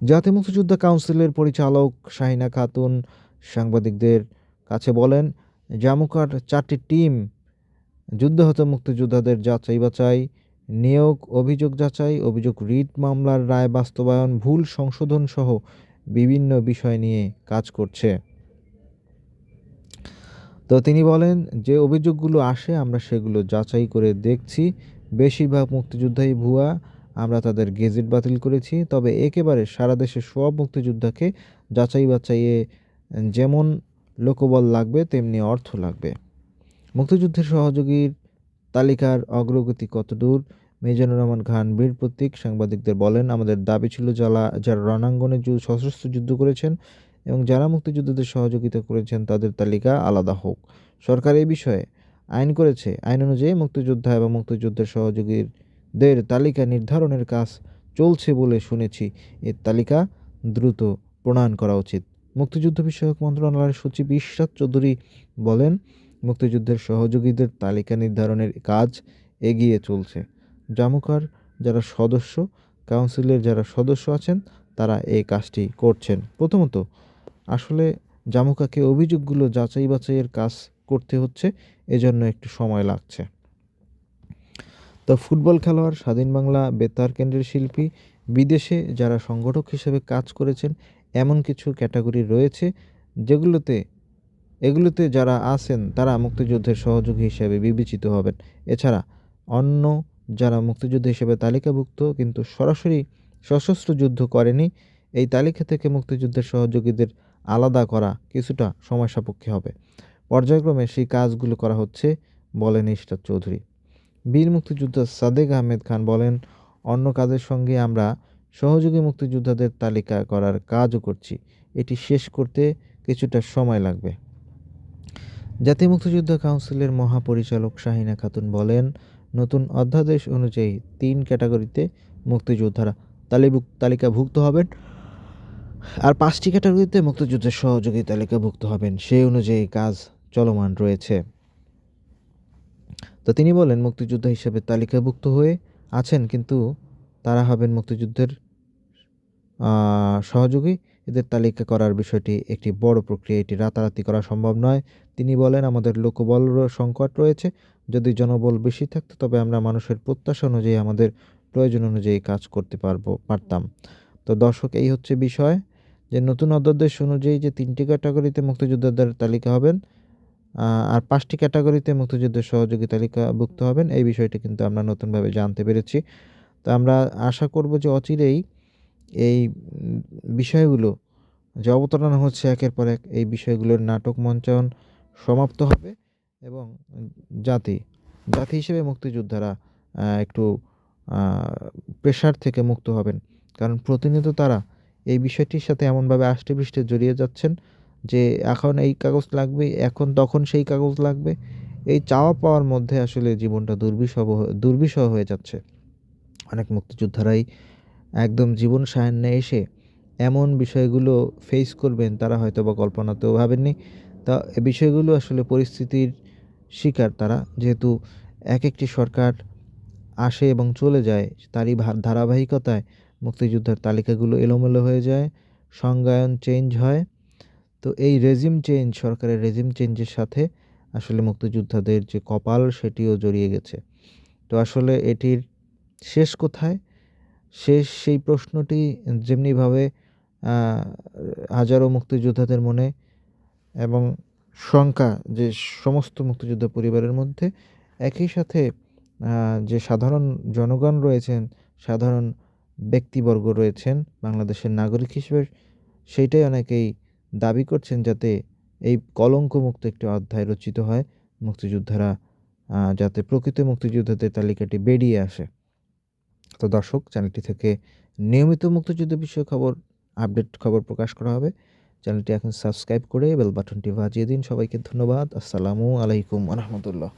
জাতীয় মুক্তিযোদ্ধা কাউন্সিলের পরিচালক শাহিনা খাতুন সাংবাদিকদের কাছে বলেন জামুকার চারটি টিম যুদ্ধাহত মুক্তিযোদ্ধাদের যাচাই বাছাই, নিয়োগ, অভিযোগ যাচাই, অভিযোগ রিট মামলার রায় বাস্তবায়ন, ভুল সংশোধন সহ বিভিন্ন বিষয় নিয়ে কাজ করছে। তো তিনি বলেন, যে অভিযোগগুলো আসে আমরা সেগুলো যাচাই করে দেখছি। বেশিরভাগ মুক্তিযোদ্ধাই ভুয়া আমরা তাদের গেজেট বাতিল করেছি, তবে একেবারে সারা দেশে সব মুক্তিযোদ্ধাকে যাচাই বাছাইয়ে যেমন লোকবল লাগবে, তেমনি অর্থ লাগবে। মুক্তিযুদ্ধের সহযোগীর তালিকার অগ্রগতি কতদূর? মিজানুর রহমান খান, বীর প্রতীক, সাংবাদিকদের বলেন, আমাদের দাবি ছিল যারা যারা রণাঙ্গনে সশস্ত্র যুদ্ধ করেছেন এবং যারা মুক্তিযুদ্ধদের সহযোগিতা করেছেন, তাদের তালিকা আলাদা হোক। সরকার এই বিষয়ে আইন করেছে। আইন অনুযায়ী মুক্তিযোদ্ধা এবং মুক্তিযুদ্ধের সহযোগীদের তালিকা নির্ধারণের কাজ চলছে বলে শুনেছি। এর তালিকা দ্রুত প্রণয়ন করা উচিত। মুক্তিযুদ্ধ বিষয়ক মন্ত্রণালয়ের সচিব ইশরাত চৌধুরী বলেন, মুক্তিযুদ্ধের সহযোগীদের তালিকা নির্ধারণের কাজ এগিয়ে চলছে। জামুকার যারা সদস্য, কাউন্সিলের যারা সদস্য আছেন, তারা এই কাজটি করছেন। প্রথমত, আসলে জামুকাকে অভিযোগগুলো যাচাই বাছাইয়ের কাজ করতে হচ্ছে, এজন্য একটু সময় লাগছে। তো ফুটবল খেলোয়াড়, স্বাধীন বাংলা, বেতার কেন্দ্রের শিল্পী, বিদেশে যারা সংগঠক হিসেবে কাজ করেছেন, এমন কিছু ক্যাটাগরি রয়েছে যেগুলোতে, এগুলোতে যারা আছেন, তারা মুক্তিযুদ্ধের সহযোগী হিসেবে বিবেচিত হবেন। এছাড়া অন্য যারা মুক্তিযুদ্ধ হিসেবে তালিকাভুক্ত, কিন্তু সরাসরি সশস্ত্র যুদ্ধ করেনি, এই তালিকা থেকে মুক্তিযুদ্ধের সহযোগীদের আলাদা করা কিছুটা সময় সাপেক্ষে হবে। পর্যায়ক্রমে সেই কাজগুলো করা হচ্ছে বলেন ইশরাত চৌধুরী। বীর মুক্তিযোদ্ধা সাদেক আহমেদ খান বলেন, অন্য কাজের সঙ্গে আমরা সহযোগী মুক্তিযোদ্ধাদের তালিকা করার কাজও করছি। এটি শেষ করতে কিছুটা সময় লাগবে। জাতীয় মুক্তিযুদ্ধ কাউন্সিলের মহাপরিচালক শাহিনা খাতুন বলেন, নতুন অধ্যাদেশ অনুযায়ী তিন ক্যাটাগরিতে মুক্তিযোদ্ধারা তালিভুক তালিকাভুক্ত হবেন আর পাঁচটি ক্যাটাগরিতে মুক্তিযুদ্ধের সহযোগী তালিকাভুক্ত হবেন। সেই অনুযায়ী কাজ চলমান রয়েছে। তো তিনি বলেন, মুক্তিযোদ্ধা হিসেবে তালিকাভুক্ত হয়ে আছেন, কিন্তু তারা হবেন মুক্তিযুদ্ধের সহযোগী। এদের তালিকা করার বিষয়টি একটি বড় প্রক্রিয়া। এটি রাতারাতি করা সম্ভব নয়। তিনি বলেন, আমাদের লোকবল সংকট রয়েছে। যদি জনবল বেশি থাকতো, তবে আমরা মানুষের প্রত্যাশা অনুযায়ী, আমাদের প্রয়োজন অনুযায়ী কাজ করতে পারব, পারতাম। তো দর্শক, এই হচ্ছে বিষয় যে, নতুন অধ্যাদেশ অনুযায়ী যে, তিনটি ক্যাটাগরিতে মুক্তিযোদ্ধাদের তালিকা হবেন আর পাঁচটি ক্যাটাগরিতে মুক্তিযুদ্ধের সহযোগী তালিকাভুক্ত হবেন। এই বিষয়টি কিন্তু আমরা নতুনভাবে জানতে পেরেছি। তো আমরা আশা করব যে অচিরেই এই বিষয়গুলো যে অবতারণা হচ্ছে একের পর এক, এই বিষয়গুলোর নাটক মঞ্চায়ন সমাপ্ত হবে এবং জাতি জাতি হিসেবে মুক্তিযোদ্ধারা একটু প্রেশার থেকে মুক্ত হবেন। কারণ প্রতিনিয়ত তারা এই বিষয়টির সাথে এমনভাবে আষ্টে পৃষ্ঠে জড়িয়ে যাচ্ছেন যে এখন এই কাগজ লাগবে, এখন তখন সেই কাগজ লাগবে, এই চাওয়া পাওয়ার মধ্যে আসলে জীবনটা দুর্বিষহ দুর্বিষহ হয়ে যাচ্ছে। অনেক মুক্তিযোদ্ধারাই একদম জীবন সায়ান্নে এসে এমন বিষয়গুলো ফেস করবেন, তারা হয়তো বা কল্পনাতেও ভাবেননি। তা বিষয়গুলো আসলে পরিস্থিতির শিকার তারা। যেহেতু এক একটি সরকার আসে এবং চলে যায়, তারই ধারাবাহিকতায় মুক্তিযোদ্ধার তালিকাগুলো এলোমেলো হয়ে যায়, সংজ্ঞায়ন চেঞ্জ হয়। তো এই রেজিম চেঞ্জ সরকারের রেজিম চেঞ্জের সাথে আসলে মুক্তিযোদ্ধাদের যে কপাল, সেটিও জড়িয়ে গেছে। তো আসলে এটির শেষ কোথায়? শেষ সেই প্রশ্নটি যেমনিভাবে হাজারো মুক্তিযোদ্ধাদের মনে এবং শঙ্কা যে সমস্ত মুক্তিযোদ্ধা পরিবারের মধ্যে, একই সাথে যে সাধারণ জনগণ রয়েছেন, সাধারণ ব্যক্তিবর্গ রয়েছেন, বাংলাদেশের নাগরিক হিসেবে, সেইটাই অনেকেই দাবি করছেন যাতে এই কলঙ্কমুক্ত একটি অধ্যায় রচিত হয়, মুক্তিযোদ্ধারা যাতে প্রকৃত মুক্তিযোদ্ধাদের তালিকাটি বেরিয়ে আসে। তো দর্শক, চ্যানেলটি থেকে নিয়মিত মুক্তিযুদ্ধ বিষয়ক খবর, আপডেট খবর প্রকাশ করা হবে। চ্যানেলটি এখন সাবস্ক্রাইব করে বেল বাটনটি বাজিয়ে দিন। সবাইকে ধন্যবাদ। আসসালামু আলাইকুম রহমতুল্লাহ।